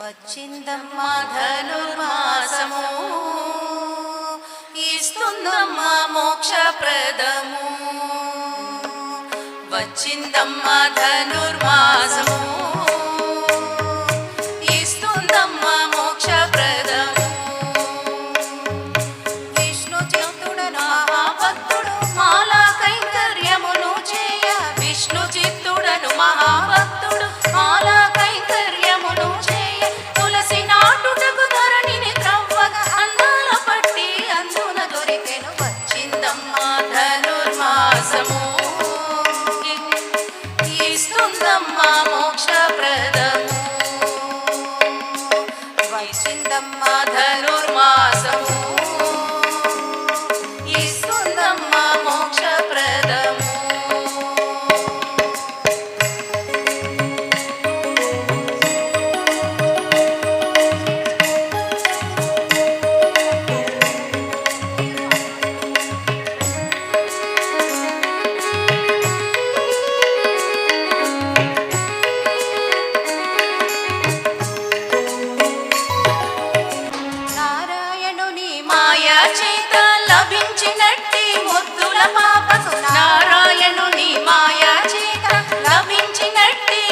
వచ్చిందమ్మా ధనుర్మాసము. ఇస్తుందమ్మా మోక్ష ప్రదము వచ్చిందమ్మా ధనుర్మాసము. वैश्विन्दम् धनुर्मासमु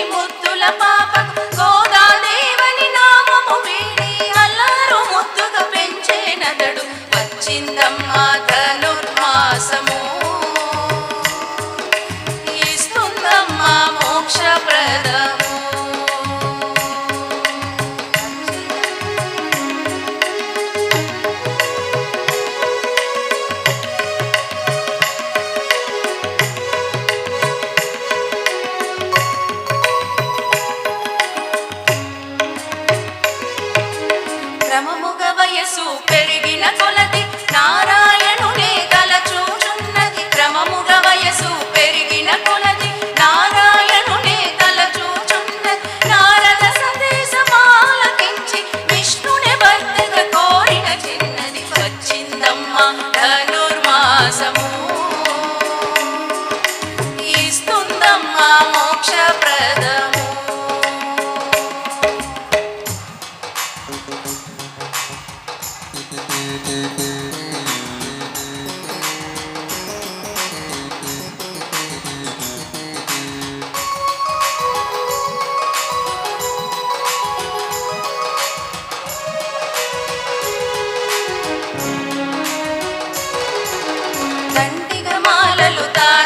ముద్దుల పాపకు మాలలు తార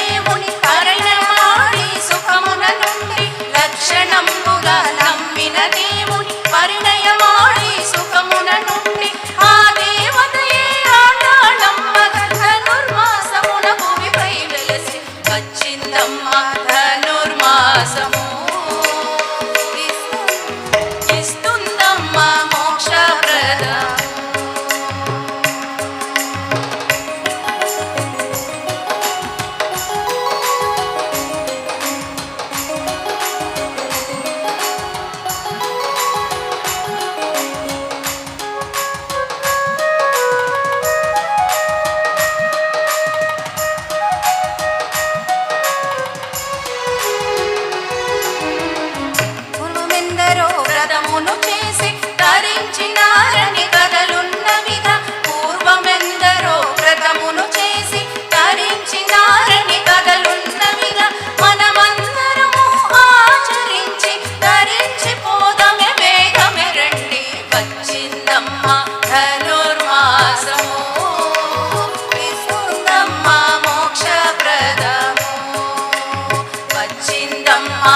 క్షణంబుగా నమ్మినది. சிந்தம்மா